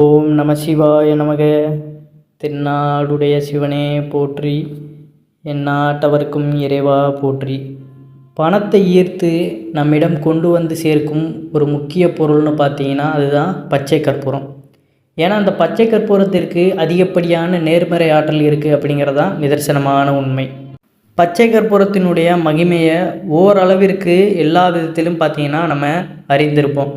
ஓம் நம சிவாய நமக. தென்னாடுடைய சிவனே போற்றி. எந்நாட்டவர்க்கும் இறைவா போற்றி. பணத்தை ஈர்த்து நம்மிடம் கொண்டு வந்து சேர்க்கும் ஒரு முக்கிய பொருள்னு பார்த்தீங்கன்னா அதுதான் பச்சை கற்பூரம். ஏன்னா அந்த பச்சை கற்பூரத்திற்கு அதிகப்படியான நேர்மறை ஆற்றல் இருக்குது அப்படிங்கிறது தான் நிதர்சனமான உண்மை. பச்சை கற்பூரத்தினுடைய மகிமையை ஓரளவிற்கு எல்லா விதத்திலும் பார்த்தீங்கன்னா நம்ம அறிந்திருப்போம்.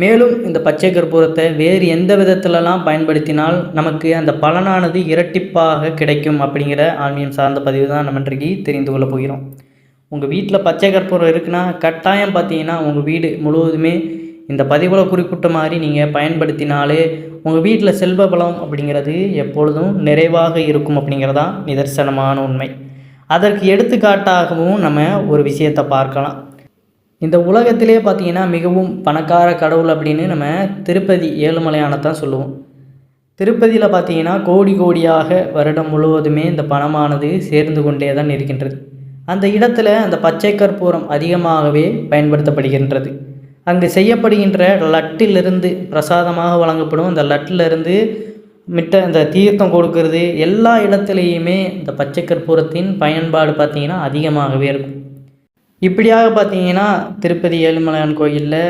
மேலும் இந்த பச்சை கற்பூரத்தை வேறு எந்த விதத்திலலாம் பயன்படுத்தினால் நமக்கு அந்த பலனானது இரட்டிப்பாக கிடைக்கும் அப்படிங்கிற ஆன்மீகம் சார்ந்த பதிவு தான் நம்ம இன்றைக்கு தெரிந்து கொள்ள போகிறோம். உங்கள் வீட்டில் பச்சை கற்பூரம் இருக்குன்னா கட்டாயம் பார்த்தீங்கன்னா உங்கள் வீடு முழுவதுமே இந்த பதிவில் குறிப்பிட்ட மாதிரி நீங்கள் பயன்படுத்தினாலே உங்கள் வீட்டில் செல்வ பலம் அப்படிங்கிறது எப்பொழுதும் நிறைவாக இருக்கும் அப்படிங்கிறதான் நிதர்சனமான உண்மை. அதற்கு எடுத்துக்காட்டாகவும் நம்ம ஒரு விஷயத்தை பார்க்கலாம். இந்த உலகத்திலே பார்த்தீங்கன்னா மிகவும் பணக்கார கடவுள் அப்படின்னு நம்ம திருப்பதி ஏழுமலையானத்தான் சொல்லுவோம். திருப்பதியில் பார்த்தீங்கன்னா கோடி கோடியாக வருடம் முழுவதுமே இந்த பணமானது சேர்ந்து கொண்டே தான் இருக்கின்றது. அந்த இடத்துல அந்த பச்சை கற்பூரம் அதிகமாகவே பயன்படுத்தப்படுகின்றது. அங்கு செய்யப்படுகின்ற லட்டிலிருந்து பிரசாதமாக வழங்கப்படும். அந்த லட்டிலிருந்து மிட்ட இந்த தீர்த்தம் கொடுக்கறது. எல்லா இடத்துலையுமே இந்த பச்சை கற்பூரத்தின் பயன்பாடு பார்த்திங்கன்னா அதிகமாகவே இருக்கும். இப்படியாக பார்த்தீங்கன்னா திருப்பதி ஏழுமலையான் கோயிலில்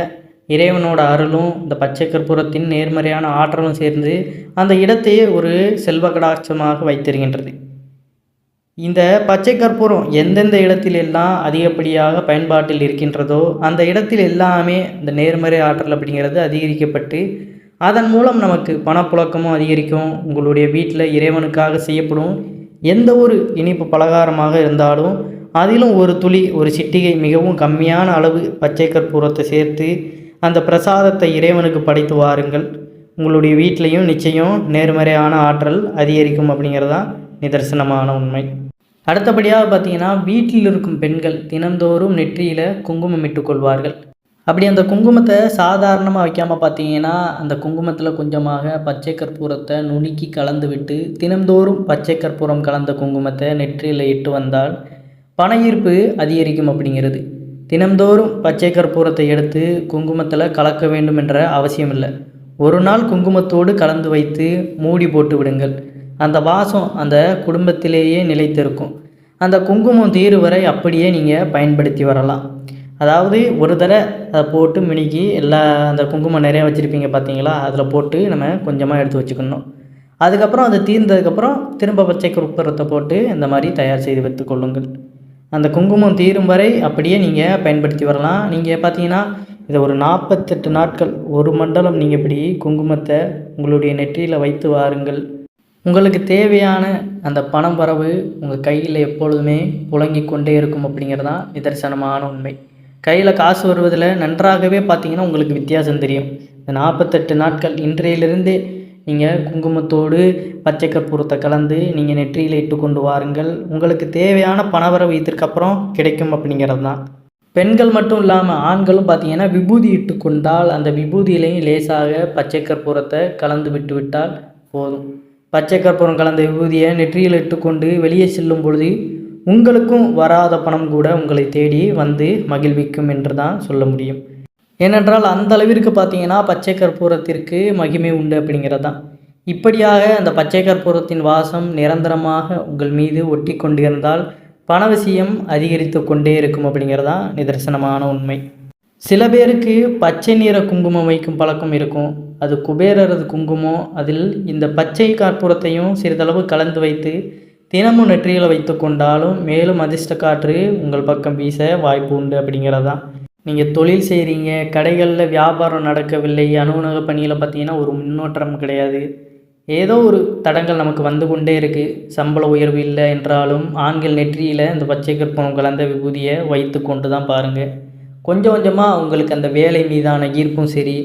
இறைவனோட அருளும் இந்த பச்சை கற்பூரத்தின் நேர்மறையான ஆற்றலும் சேர்ந்து அந்த இடத்தையே ஒரு செல்வ கடாட்சமாக வைத்திருக்கின்றது. இந்த பச்சை கற்பூரம் எந்தெந்த இடத்தில் எல்லாம் அதிகப்படியாக பயன்பாட்டில் இருக்கின்றதோ அந்த இடத்தில் எல்லாமே இந்த நேர்மறை ஆற்றல் அப்படிங்கிறது அதிகரிக்கப்பட்டு அதன் மூலம் நமக்கு பணப்புழக்கமும் அதிகரிக்கும். உங்களுடைய வீட்டில் இறைவனுக்காக செய்யப்படும் எந்த ஒரு இனிப்பு பலகாரமாக இருந்தாலும் அதிலும் ஒரு துளி ஒரு சிட்டிகை மிகவும் கம்மியான அளவு பச்சை கற்பூரத்தை சேர்த்து அந்த பிரசாதத்தை இறைவனுக்கு படைத்து வாருங்கள். உங்களுடைய வீட்லேயும் நிச்சயம் நேர்மறையான ஆற்றல் அதிகரிக்கும் அப்படிங்கிறதான் நிதர்சனமான உண்மை. அடுத்தபடியாக பார்த்தீங்கன்னா வீட்டில் இருக்கும் பெண்கள் தினந்தோறும் நெற்றியில் குங்குமம் இட்டுக்கொள்வார்கள் அப்படி அந்த குங்குமத்தை சாதாரணமாக வைக்காமல் பார்த்தீங்கன்னா அந்த குங்குமத்தில் கொஞ்சமாக பச்சை கற்பூரத்தை நுணுக்கி கலந்து விட்டு தினந்தோறும் பச்சை கற்பூரம் கலந்த குங்குமத்தை நெற்றியில் இட்டு வந்தால் பண ஈர்ப்பு அதிகரிக்கும் அப்படிங்கிறது. தினம்தோறும் பச்சை கற்பூரத்தை எடுத்து குங்குமத்தில் கலக்க வேண்டும் என்ற அவசியம் இல்லை ஒரு நாள் குங்குமத்தோடு கலந்து வைத்து மூடி போட்டு விடுங்கள். அந்த வாசம் அந்த குடும்பத்திலேயே நிலைத்திருக்கும். அந்த குங்குமம் தீரு வரை அப்படியே நீங்கள் பயன்படுத்தி வரலாம். அதாவது ஒரு தடவை அதை போட்டு மினுக்கி எல்லா அந்த குங்குமம் நிறையா வச்சுருப்பீங்க பார்த்தீங்களா அதில் போட்டு நம்ம கொஞ்சமாக எடுத்து வச்சுக்கணும். அதுக்கப்புறம் அது தீர்ந்ததுக்கப்புறம் திரும்ப பச்சை குப்புறத்தை போட்டு இந்த மாதிரி தயார் செய்து வைத்துக்கொள்ளுங்கள் அந்த குங்குமம் தீரும் வரை அப்படியே நீங்கள் பயன்படுத்தி வரலாம். நீங்கள் பார்த்தீங்கன்னா இதை ஒரு நாற்பத்தெட்டு நாட்கள் ஒரு மண்டலம் நீங்கள் இப்படி குங்குமத்தை உங்களுடைய நெற்றியில் வைத்து வாருங்கள். உங்களுக்கு தேவையான அந்த பணம் வரவு உங்கள் கையில் எப்பொழுதுமே புழங்கி கொண்டே இருக்கும் அப்படிங்கிறதான் நிதர்சனமான உண்மை. கையில் காசு வருவதில் நன்றாகவே பார்த்தீங்கன்னா உங்களுக்கு வித்தியாசம் தெரியும். இந்த நாற்பத்தெட்டு நாட்கள் இன்றையிலிருந்தே நீங்கள் குங்குமத்தோடு பச்சை கற்பூரத்தை கலந்து நீங்கள் நெற்றியில் இட்டு கொண்டு வாருங்கள். உங்களுக்கு தேவையான பணவரவு இதற்கப்புறம் கிடைக்கும் அப்படிங்கிறது தான் பெண்கள் மட்டும் இல்லாமல் ஆண்களும் பார்த்தீங்கன்னா விபூதி இட்டு கொண்டால் அந்த விபூதியிலையும் லேசாக பச்சை கற்பூரத்தை கலந்து விட்டு விட்டால் போதும். பச்சை கற்பூரம் கலந்த விபூதியை நெற்றியில் இட்டுக்கொண்டு வெளியே செல்லும் பொழுது உங்களுக்கும் வராத பணம் கூட உங்களை தேடி வந்து மகிழ்விக்கும் என்று தான் சொல்ல முடியும். ஏனென்றால் அந்த அளவிற்கு பார்த்தீங்கன்னா பச்சை கற்பூரத்திற்கு மகிமை உண்டு அப்படிங்கிறது தான் இப்படியாக அந்த பச்சை கற்பூரத்தின் வாசம் நிரந்தரமாக உங்கள் மீது ஒட்டி கொண்டிருந்தால் பணவசியம் அதிகரித்து கொண்டே இருக்கும் அப்படிங்கிறதான் நிதர்சனமான உண்மை. சில பேருக்கு பச்சை நிற குங்குமம் வைக்கும் பழக்கம் இருக்கும். அது குபேரரது குங்குமம் அதில் இந்த பச்சை கற்பூரத்தையும் சிறிதளவு கலந்து வைத்து தினமும் நெற்றியில் வைத்து கொண்டாலும் மேலும் அதிர்ஷ்ட காற்று உங்கள் பக்கம் வீச வாய்ப்பு உண்டு அப்படிங்கிறது தான் நீங்கள் தொழில் செய்கிறீங்க கடைகளில் வியாபாரம் நடக்கவில்லை அலுவலக பணியில் பார்த்தீங்கன்னா ஒரு முன்னோட்டம் கிடையாது. ஏதோ ஒரு தடங்கள் நமக்கு வந்து கொண்டே இருக்குது சம்பள உயர்வு இல்லை என்றாலும் ஆண்கள் நெற்றியில் இந்த பச்சை கற்பம் கலந்த விபூதியை வைத்து கொண்டு தான் பாருங்கள் கொஞ்சம் கொஞ்சமாக உங்களுக்கு அந்த வேலை மீதான ஈர்ப்பும் சரி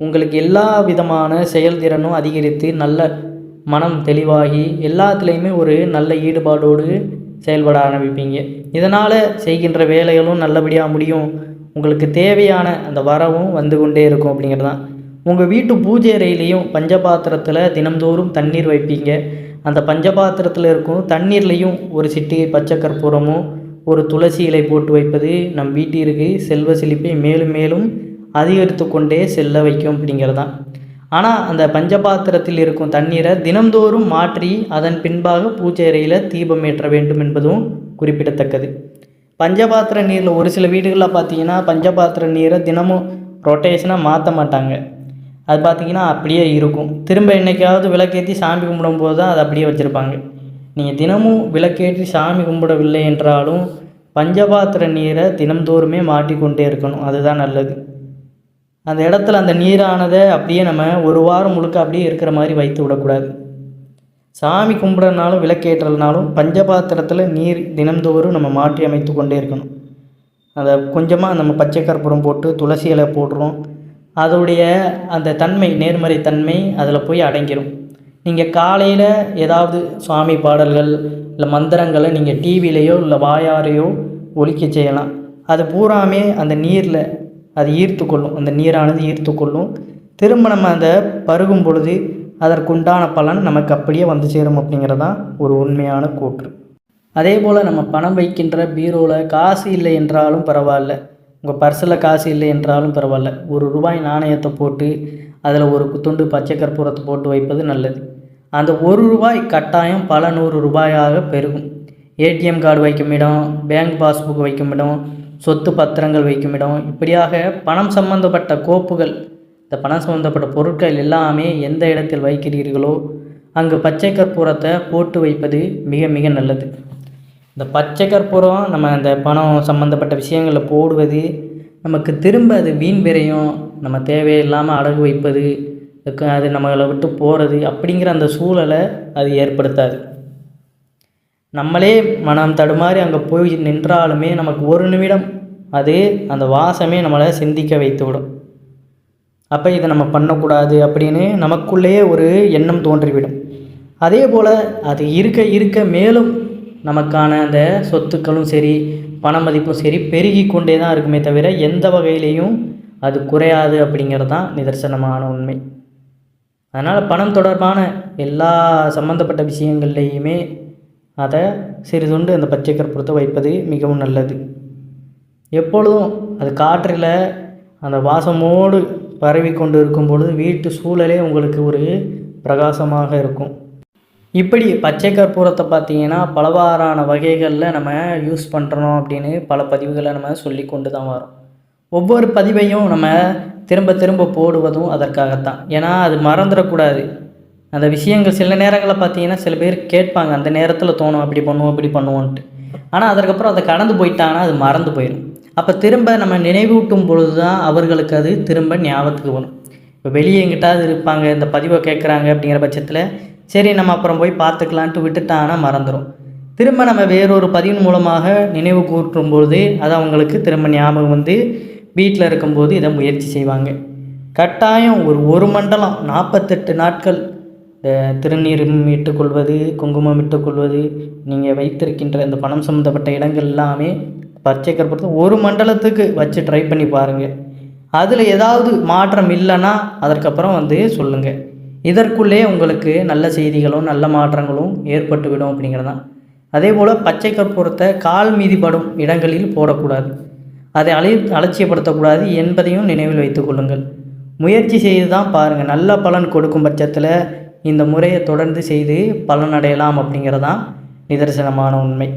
உங்களுக்கு எல்லா விதமான செயல்திறனும் அதிகரித்து நல்ல மனம் தெளிவாகி எல்லாத்துலேயுமே ஒரு நல்ல ஈடுபாடோடு செயல்பட ஆரம்பிப்பீங்க. இதனால் செய்கின்ற வேலைகளும் நல்லபடியாக முடியும். உங்களுக்கு தேவையான அந்த வரவும் வந்து கொண்டே இருக்கும் அப்படிங்கிறது தான் உங்கள் வீட்டு பூஜை அறையிலையும் பஞ்சபாத்திரத்தில் தினம்தோறும் தண்ணீர் வைப்பீங்க. அந்த பஞ்சபாத்திரத்தில் இருக்கும் தண்ணீர்லேயும் ஒரு சிட்டிகை பச்சை கற்பூரமும் ஒரு துளசி இலை போட்டு வைப்பது நம் வீட்டிற்கு செல்வ செழிப்பை மேலும் மேலும் அதிகரித்து கொண்டே செல்ல வைக்கும் அப்படிங்கிறது தான் ஆனால் அந்த பஞ்சபாத்திரத்தில் இருக்கும் தண்ணீரை தினம்தோறும் மாற்றி அதன் பின்பாக பூஜை அறையில் தீபம் ஏற்ற வேண்டும் என்பதும் குறிப்பிடத்தக்கது. பஞ்சபாத்திர நீரில் ஒரு சில வீடுகளில் பார்த்தீங்கன்னா பஞ்சபாத்திர நீரை தினமும் ரொட்டேஷனாக மாற்ற மாட்டாங்க. அது பார்த்தீங்கன்னா அப்படியே இருக்கும். திரும்ப என்னைக்காவது விளக்கேற்றி சாமி கும்பிடும்போது தான் அதை அப்படியே வச்சுருப்பாங்க. நீங்கள் தினமும் விளக்கேற்றி சாமி கும்பிடவில்லை என்றாலும் பஞ்சபாத்திர நீரை தினம்தோறுமே மாட்டிக்கொண்டே இருக்கணும். அதுதான் நல்லது. அந்த இடத்துல அந்த நீரானதை அப்படியே நம்ம ஒரு வாரம் முழுக்க அப்படியே இருக்கிற மாதிரி வைத்து விடக்கூடாது. சாமி கும்பிட்றதுனாலும் விளக்கேற்றதுனாலும் பஞ்சபாத்திரத்தில் நீர் தினம்தோறும் நம்ம மாற்றி அமைத்து கொண்டே இருக்கணும். அதை கொஞ்சமாக நம்ம பச்சை கற்பூரம் போட்டு துளசி இலை போடுறோம். அதோடைய அந்த தன்மை நேர்மறை தன்மை அதில் போய் அடங்கிடும் நீங்கள் காலையில் ஏதாவது சுவாமி பாடல்கள் இல்லை மந்திரங்களை நீங்கள் டிவிலேயோ இல்லை வாயாரையோ ஒழிக்க செய்யலாம். அது பூராமே அந்த நீரில் அது ஈர்த்து கொள்ளும். அந்த நீரானது ஈர்த்து கொள்ளும். திரும்ப நம்ம அந்த பருகும் பொழுது அதற்குண்டான பலன் நமக்கு அப்படியே வந்து சேரும் அப்படிங்கிறதான் ஒரு உண்மையான கூற்று. அதே போல் நம்ம பணம் வைக்கின்ற பீரோவில் காசு இல்லை என்றாலும் பரவாயில்ல. உங்கள் பர்சில் காசு இல்லை என்றாலும் பரவாயில்ல. ஒரு ரூபாய் நாணயத்தை போட்டு அதில் ஒரு துண்டு பச்சை கற்பூரத்தை போட்டு வைப்பது நல்லது. அந்த ஒரு ரூபாய் கட்டாயம் பல நூறு ரூபாயாக பெருகும். ஏடிஎம் கார்டு வைக்கும் இடம் பேங்க் பாஸ்புக் வைக்கும் இடம் சொத்து பத்திரங்கள் வைக்கும் இடம் இப்படியாக பணம் சம்பந்தப்பட்ட கோப்புகள் இந்த பணம் சம்பந்தப்பட்ட பொருட்கள் எல்லாமே எந்த இடத்தில் வைக்கிறீர்களோ அங்கு பச்சை கற்பூரத்தை போட்டு வைப்பது மிக மிக நல்லது. இந்த பச்சை கற்பூரம் நம்ம அந்த பணம் சம்மந்தப்பட்ட விஷயங்களில் போடுவது நமக்கு திரும்ப அது வீண் விரையும் நம்ம தேவையில்லாமல் அடகு வைப்பது அது நம்மளை விட்டு போகிறது அப்படிங்கிற அந்த சூழலை அது ஏற்படுத்தாது. நம்மளே மனம் தடுமாறி அங்கே போய் நின்றாலுமே நமக்கு ஒரு நிமிடம் அது அந்த வாசமே நம்மளை சிந்திக்க வைத்து விடும் அப்போ இதை நம்ம பண்ணக்கூடாது அப்படின்னு நமக்குள்ளேயே ஒரு எண்ணம் தோன்றிவிடும். அதே போல் அது இருக்க இருக்க மேலும் நமக்கான அந்த சொத்துக்களும் சரி பண மதிப்பும் சரி பெருகி கொண்டே தான் இருக்குமே தவிர எந்த வகையிலையும் அது குறையாது அப்படிங்கிறது தான் நிதர்சனமான உண்மை. அதனால் பணம் தொடர்பான எல்லா சம்மந்தப்பட்ட விஷயங்கள்லேயுமே அதை சிறிதுண்டு அந்த பச்சை கற்பூரத்தை வைப்பது மிகவும் நல்லது. எப்பொழுதும் அது காற்றில் அந்த வாசமோடு பரவி கொண்டு இருக்கும் பொழுது வீட்டு சூழலே உங்களுக்கு ஒரு பிரகாசமாக இருக்கும். இப்படி பச்சை கற்பூரத்தை பார்த்தீங்கன்னா பலவாறான வகைகளில் நம்ம யூஸ் பண்ணுறோம் அப்படின்னு பல பதிவுகளை நம்ம சொல்லி கொண்டு தான் வரோம். ஒவ்வொரு பதிவையும் நம்ம திரும்ப திரும்ப போடுவதும் அதற்காகத்தான். ஏன்னா அது மறந்துடக்கூடாது. அந்த விஷயங்கள் சில நேரங்களில் பார்த்தீங்கன்னா சில பேர் கேட்பாங்க அந்த நேரத்தில் தோணும் அப்படி பண்ணுவோம் இப்படி பண்ணுவோன்ட்டு ஆனால் அதற்கப்புறம் அதை கடந்து போயிட்டாங்கன்னா அது மறந்து போயிடும் அப்போ திரும்ப நம்ம நினைவூட்டும் பொழுது தான் அவர்களுக்கு அது திரும்ப ஞாபகத்துக்கு வரும். இப்போ வெளியே எங்கிட்டாவது இருப்பாங்க இந்த பதிவை கேட்குறாங்க அப்படிங்கிற பட்சத்தில் சரி நம்ம அப்புறம் போய் பார்த்துக்கலான்ட்டு விட்டுட்டாங்கன்னா மறந்துடும் திரும்ப நம்ம வேறொரு பதிவின் மூலமாக நினைவு கூற்றும் பொழுது அது அவங்களுக்கு திரும்ப ஞாபகம் வந்து வீட்டில் இருக்கும்போது இதை முயற்சி செய்வாங்க. கட்டாயம் ஒரு ஒரு மண்டலம் நாற்பத்தெட்டு நாட்கள் திருநீர் இட்டுக்கொள்வது குங்குமம் இட்டுக்கொள்வது நீங்கள் வைத்திருக்கின்ற இந்த பணம் சம்மந்தப்பட்ட இடங்கள் எல்லாமே பச்சை கற்பூரத்தை ஒரு மண்டலத்துக்கு வச்சு ட்ரை பண்ணி பாருங்கள் அதில் ஏதாவது மாற்றம் இல்லைன்னா அதற்கப்புறம் வந்து சொல்லுங்கள் இதற்குள்ளே உங்களுக்கு நல்ல செய்திகளும் நல்ல மாற்றங்களும் ஏற்பட்டுவிடும் அப்படிங்கிறது. தான் அதே போல் பச்சை கற்பூரத்தை கால் மீதி படும் இடங்களில் போடக்கூடாது. அதை அலை அலட்சியப்படுத்தக்கூடாது என்பதையும் நினைவில் வைத்துக்கொள்ளுங்கள் முயற்சி செய்து தான் பாருங்கள் நல்ல பலன் கொடுக்கும் பட்சத்தில் இந்த முறையை தொடர்ந்து செய்து பலனடையலாம் அப்படிங்கிறதான் நிதர்சனமான உண்மை.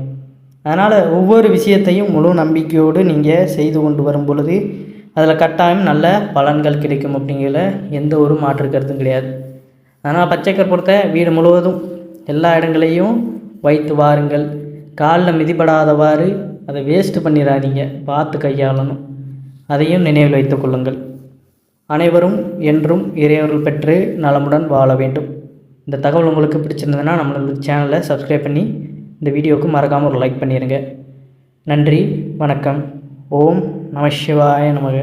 அதனால் ஒவ்வொரு விஷயத்தையும் முழு நம்பிக்கையோடு நீங்கள் செய்து கொண்டு வரும் பொழுது அதில் கட்டாயம் நல்ல பலன்கள் கிடைக்கும் அப்படிங்கிற எந்த ஒரு மாற்று கருத்தும் கிடையாது. அதனால் பச்சை கற்பூரத்தை வீடு முழுவதும் எல்லா இடங்களையும் வைத்து வாருங்கள். காலில் மிதிப்படாதவாறு அதை வேஸ்ட்டு பண்ணிடாதீங்க பார்த்து கையாளணும். அதையும் நினைவில் வைத்துக் கொள்ளுங்கள். அனைவரும் என்றும் இறையவர்கள் பெற்று நலமுடன் வாழ வேண்டும். இந்த தகவல் உங்களுக்கு பிடிச்சிருந்ததுன்னா நம்மளோட சேனலை சப்ஸ்கிரைப் பண்ணி இந்த வீடியோவுக்கு மறக்காமல் ஒரு லைக் பண்ணிடுங்க நன்றி வணக்கம். ஓம் நம சிவாய நமக.